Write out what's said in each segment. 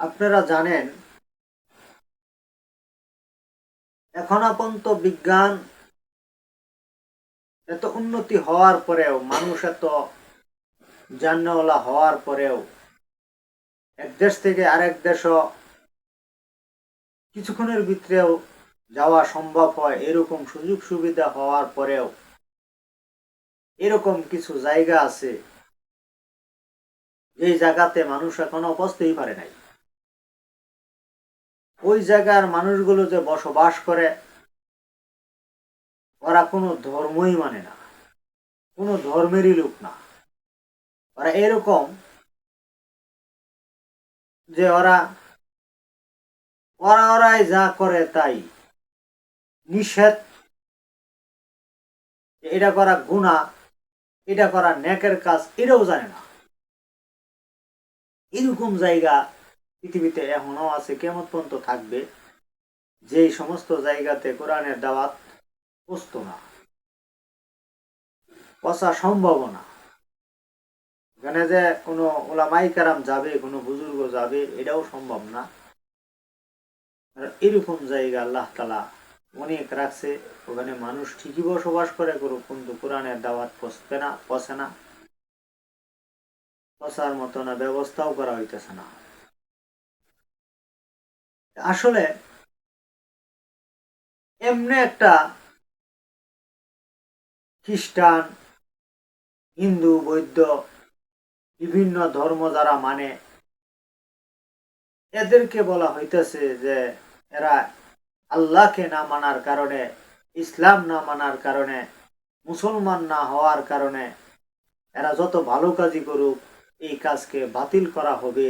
আপনারা জানেন, এখন পর্যন্ত বিজ্ঞান এত উন্নতি হওয়ার পরেও, মানুষ এত জান্নওয়ালা হওয়ার পরেও, এক দেশ থেকে আরেক দেশও কিছুক্ষণের ভিতরেও যাওয়া সম্ভব হয়, এরকম সুযোগ সুবিধা হওয়ার পরেও। এরকম কিছু জায়গা আছে, যেই জায়গাতে মানুষ এখনও পৌঁছতেই পারে নাই। ওই জায়গার মানুষগুলো যে বসবাস করে, ওরা কোনো ধর্মই মানে না, কোনো ধর্মেরই লোক না। ওরা এরকম যে ওরা ওরা ওরাই যা করে তাই নিষেধ। এটা করা গুণা এটা করা নেকের কাজ, এটাও জানে না। এরকম জায়গা পৃথিবীতে এখনও আছে, কেমন পর্যন্ত থাকবে? যেই সমস্ত জায়গাতে কোরআনের দাওয়াত পৌঁছত না পচা সম্ভব না। এখানে যে কোনো ওলামাই কারাম যাবে, কোনো বুজুর্গ যাবে, এটাও সম্ভব না। এরকম জায়গা আল্লাহ তালা অনেক রাখছে, ওখানে মানুষ ঠিকই বসবাস করে করুক কিন্তু কোরআনের দাওয়াত পচবে না পচে না। পচার মতো না, ব্যবস্থাও করা হইতেছে না। আসলে এমনি একটা খ্রিস্টান, হিন্দু, বৌদ্ধ, বিভিন্ন ধর্ম যারা মানে এদেরকে বলা হইতেছে যে এরা আল্লাহকে না মানার কারণে, ইসলাম না মানার কারণে, মুসলমান না হওয়ার কারণে, এরা যত ভালো কাজই করুক, এই কাজকে বাতিল করা হবে।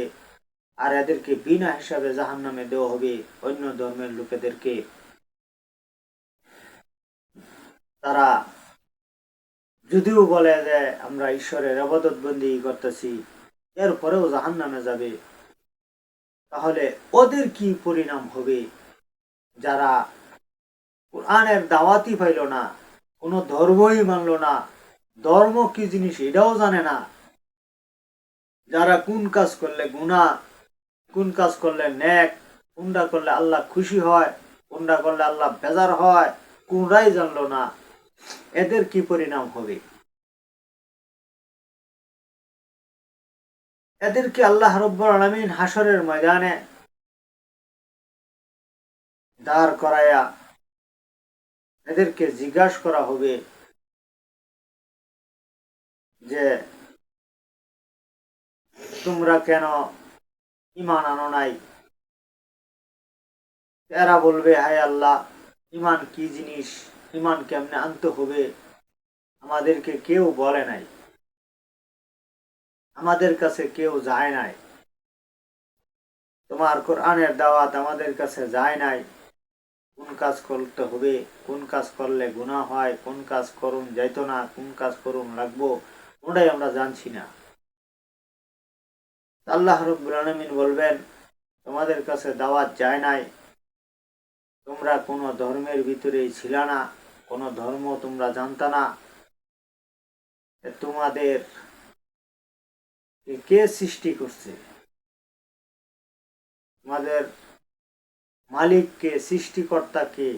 আর এদেরকে বিনা হিসাবে জাহান নামে দেওয়া হবে অন্য ধর্মের লোকেদেরকে। তারা যদিও বলে যে আমরা ঈশ্বরের আবাদত বন্দি করতেছি, এরপরেও জাহান নামে যাবে। তাহলে ওদের কি পরিণাম হবে? যারা কোরআনের দাওয়াতি পাইল না, কোনো ধর্মই মানল না, ধর্ম কি জিনিস এটাও জানে না। যারা কোন কাজ করলে গুণা কোন কাজ করলে ন্যাক কোনটা করলে আল্লাহ খুশি হয়, কোনটা করলে আল্লাহ বেজার হয় কোনটাই জানলো না, এদের কি পরিণাম হবে? এদেরকে আল্লাহ রব্বর আলমিন হাসরের ময়দানে দাঁড় করায়া এদেরকে জিজ্ঞাসা করা হবে যে, তোমরা কেন ইমান আনো নাই। এরা বলবে, হায় আল্লাহ, ইমান কি জিনিস? ইমান কেমনে আনতে হবে? আমাদেরকে কেউ বলে নাই। আমাদের কাছে কেউ যায় নাই। তোমার কোরআনের দাওয়াত আমাদের কাছে যায় নাই। কোন কাজ করতে হবে? কোন কাজ করলে গুনাহ হয়? কোন কাজ করুন যাইতো না? কোন কাজ করুন লাগবো? ওটাই আমরা জানছি না। আল্লাহ রব্বুল আলমিন বলবেন, তোমাদের কাছে দাওয়াত যায় নাই। তোমরা কোনো ধর্মের ভিতরেই ছিল না, কোনো ধর্ম তোমরা জানত না। তোমাদের কে সৃষ্টি করছে? তোমাদের মালিককে সৃষ্টিকর্তাকে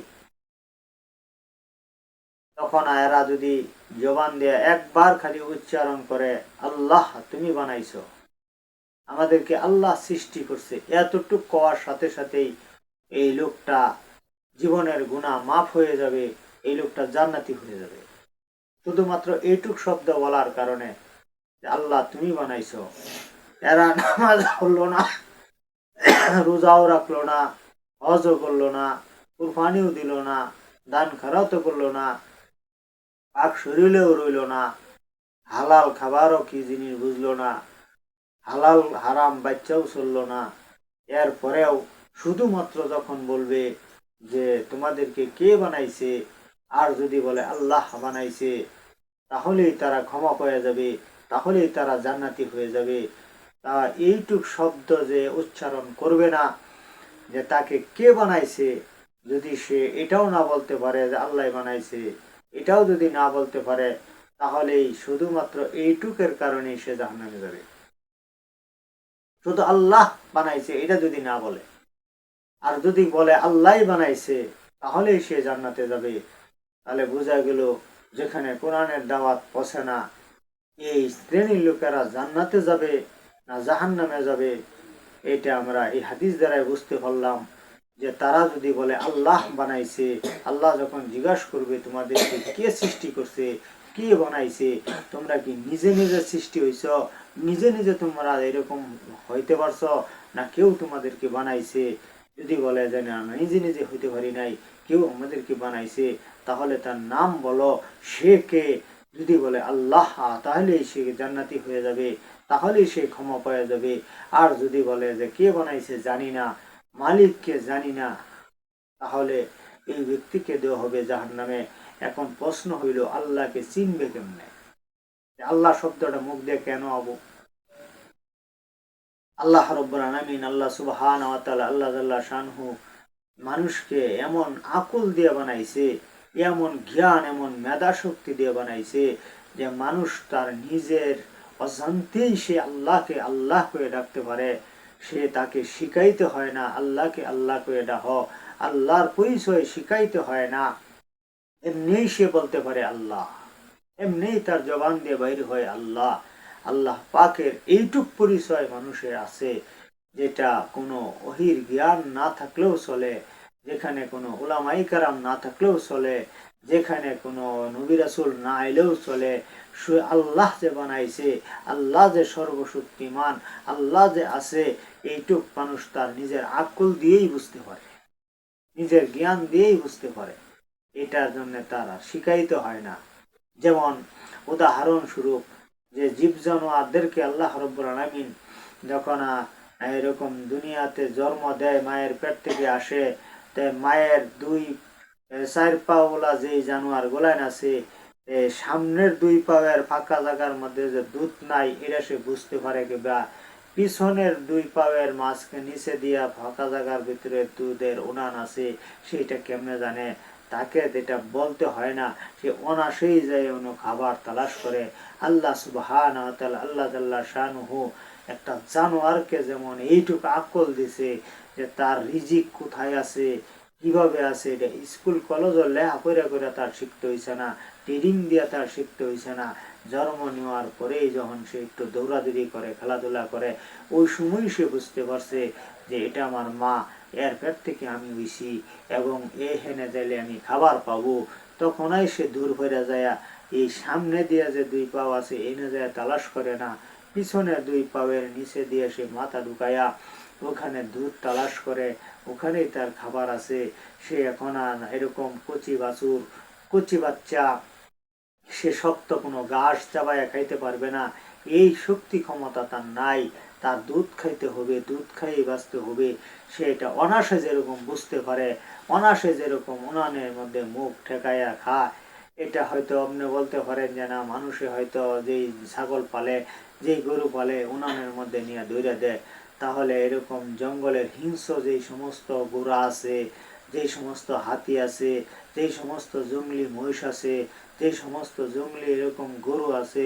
তখন এরা যদি জবান দিয়ে একবার খালি উচ্চারণ করে, আল্লাহ, তুমি বানাইছো। আমাদেরকে আল্লাহ সৃষ্টি করছে। এতটুক কওয়ার সাথে সাথেই এই লোকটা জীবনের গুণা মাফ হয়ে যাবে, এই লোকটা জান্নাতি হয়ে যাবে। শুধুমাত্র এইটুক শব্দ বলার কারণে আল্লাহ তুমি বানাইছো। এরা নামাজ পড়ল না, রোজাও রাখল না, হজও করল না কুরফানিও দিল না, দান খারাতো করল না, পাক শরীরেও রইল না, হালাল খাবারও কি জিনিস বুঝলো না। হালাল, হারাম বাচ্চাও চলল না। এরপরেও শুধুমাত্র যখন বলবে যে, তোমাদেরকে কে বানাইছে? আর যদি বলে, আল্লাহ বানাইছে, তাহলেই তারা ক্ষমা পেয়ে যাবে, তাহলেই তারা জান্নাতি হয়ে যাবে। তা এইটুক শব্দ যে উচ্চারণ করবে না, যে তাকে কে বানাইছে, যদি সে এটাও না বলতে পারে যে, আল্লাহ বানাইছে, এটাও যদি না বলতে পারে, তাহলেই শুধুমাত্র এইটুকের কারণেই সে জাহান্নামে যাবে। শুধু আল্লাহ বানাইছে, এটা যদি না বলে। আর যদি বলে আল্লাহ বানাইছে তাহলে সে জান্নাতে যাবে। তাহলে বোঝা গেল যেখানে কোরআনের দাওয়াত পৌঁছে না, এই শ্রেণির লোকেরা জান্নাতে যাবে না জাহান নামে যাবে? এটা আমরা এই হাদিস দ্বারাই বুঝতে পারলাম যে তারা যদি বলে আল্লাহ বানাইছে, আল্লাহ যখন জিজ্ঞাসা করবে, তোমাদেরকে কে সৃষ্টি করছে? কে বানাইছে? তোমরা কি নিজে নিজে সৃষ্টি হইছ নিজে নিজে তোমরা এরকম হইতে পারছ না, কেউ তোমাদেরকে বানাইছে। যদি বলে যে, না নিজে নিজে হইতে পারি নাই, কেউ আমাদেরকে বানাইছে, তাহলে তার নাম বলো, সে কে? যদি বলে আল্লাহ তাহলে সে জান্নাতি হয়ে যাবে, তাহলেই সে ক্ষমা পাওয়া যাবে। আর যদি বলে যে, কে বানাইছে জানি না, মালিককে জানি না, তাহলে এই ব্যক্তিকে দেওয়া হবে জাহান নামে এখন প্রশ্ন হইল, আল্লাহকে চিনবে কেমনে? আল্লাহ শব্দটা মুখ দিয়ে কেন আবো? আল্লাহ রব্বুল আলামিন, আল্লাহ সুবহান তাআলা, আল্লাহ শানহু মানুষকে এমন আকুল দিয়ে বানাইছে, এমন জ্ঞান, এমন মেধা শক্তি দিয়ে বানাইছে যে মানুষ তার নিজের অজান্তেই সে আল্লাহকে আল্লাহ করে ডাকতে পারে। সে তাকে শিখাইতে হয় না, আল্লাহকে আল্লাহ করে ডাহ আল্লাহর পরিচয় শিখাইতে হয় না। এমনিই সে বলতে পারে আল্লাহ। এমনিই তার জবান দিয়ে বাইর হয় আল্লাহ। আল্লাহ পাকের এইটুক পরিচয় মানুষের আছে, যেটা কোনো অহির জ্ঞান না থাকলেও চলে, যেখানে কোনো ওলামাই কারাম না থাকলেও চলে, যেখানে কোনো নবী রাসূল না এলেও চলে। আল্লাহ যে বানাইছে, আল্লাহ যে সর্বশক্তিমান, আল্লাহ যে আছে, এইটুক মানুষ তার নিজের আকুল দিয়েই বুঝতে পারে। নিজের জ্ঞান দিয়েই বুঝতে পারে। এটার জন্য তারা শিখাইতে হয় না। যেমন উদাহরণ স্বরূপ যে জীব জানোয়ারদেরকে আল্লাহ রব্বুল আলামিন যখন এরকম দুনিয়াতে জন্ম দেয়, মায়ের পেট থেকে আসে তাই মায়ের দুই চার পাওলা যে জানোয়ার গোলান আছে সামনের দুই পাওয়ের ফাঁকা জায়গার মধ্যে যে দুধ নাই, এটা সে বুঝতে পারে কি বা পিছনের দুই পাওয়ের মাছকে নিচে দিয়া ফাঁকা জায়গার ভিতরে দুধের উনান আছে, সেইটা কেমনে জানে? তাকে যেটা বলতে হয় না, সে অনাসেই যায় অন্য খাবার তালাশ করে। আল্লাহ সুবহান আল্লাহ তাল্লাহ শানুহু একটা জানোয়ারকে যেমন এইটুকু আকল দিছে যে তার রিজিক কোথায় আছে, কীভাবে আছে, এটা স্কুল কলেজও লেহা করে করে তার শিখতে হয়েছে না ট্রেডিং দিয়ে তার শিখতে হয়েছে না। জন্ম নেওয়ার পরেই যখন সে একটু দৌড়াদৌড়ি করে, খেলাধুলা করে, ওই সময় সে বুঝতে পারছে যে এটা আমার মা। এর পেট থেকে আমি হইছি এবং এ হেনে যাইলে আমি খাবার পাবো। তখনই সে দূর হয়ে যায় এই সামনে দিয়ে যে দুই পাও আছে, এনে যায় তালাশ করে না, পিছনে দুই পাওয়ের নিচে দিয়ে সে মাথা ঢুকায়া ওখানে দুধ তালাশ করে, ওখানেই তার খাবার আছে। সে এখন আর এরকম কচি বাছুর, কচি বাচ্চা, সে শক্ত কোনো ঘাস চাবায়া খাইতে পারবে না। এই শক্তি ক্ষমতা তার নাই। তার দুধ খাইতে হবে, দুধ খাইয়ে বাঁচতে হবে, সে এটা অনাসে যেরকম বুঝতে পারে অনাসে যেরকম উনানের মধ্যে মুখ ঠেকাইয়া খায়, এটা হয়তো আপনি বলতে পারেন যে না, মানুষে হয়তো যেই ছাগল পালে, যেই গরু পালে, উনানের মধ্যে নিয়ে দৌড়ে দেয়। তাহলে এরকম জঙ্গলের হিংস্র যেই সমস্ত গোড়া আছে, যেই সমস্ত হাতি আছে, যেই সমস্ত জঙ্গলি মহিষ আছে, যেই সমস্ত জঙ্গলি এরকম গরু আছে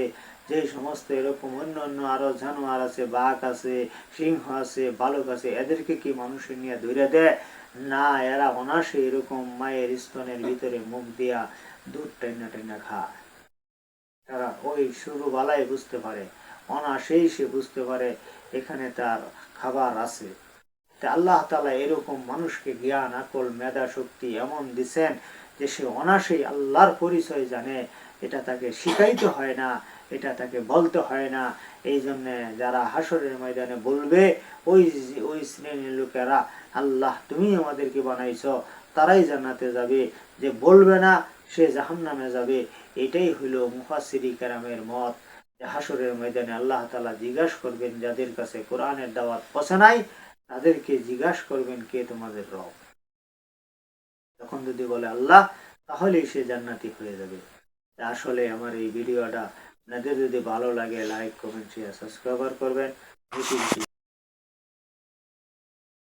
যেই সমস্ত এরকম অন্য অন্য আরও জানোয়ার আছে, বাঘ আছে, সিংহ আছে, বালক আছে, এদেরকে কি মানুষের নিয়ে ধরে দেয়? না, এরা অনাসে এরকম মায়ের স্তনের ভিতরে মুখ দিয়া দুধ টাইনা টাইনা খায়। তারা ওই শুরু বালাই বুঝতে পারে অনাসেই সে বুঝতে পারে এখানে তার খাবার আছে। আল্লাহ তালা এরকম মানুষকে জ্ঞান, আকল, মেধা, শক্তি এমন দিছেন যে সে অনাসেই আল্লাহর পরিচয় জানে, এটা তাকে শিখাইতে হয় না। এটা তাকে বলতে হয় না। এই জন্য যারা হাসরের ময়দানে বলবে, ওই ওই শ্রেণির লোকেরা, আল্লাহ, তুমি আমাদেরকে বানাইছ। তারাই জান্নাতে যাবে। যে বলবে না, সে জাহান্নামে যাবে। এটাই হইল মুফাসিরি কেরামের মত। হাসরের ময়দানে আল্লাহ তালা জিজ্ঞাসা করবেন, যাদের কাছে কোরআনের দাওয়াত পৌঁছে নাই, তাদেরকে জিজ্ঞাসা করবেন, কে তোমাদের রব? তখন যদি বলে, আল্লাহ, তাহলেই সে জান্নাতি হয়ে যাবে। আসলে আমার এই ভিডিওটা আপনাদের যদি ভালো লাগে লাইক কমেন্ট শেয়ার সাবস্ক্রাইবার করবেন।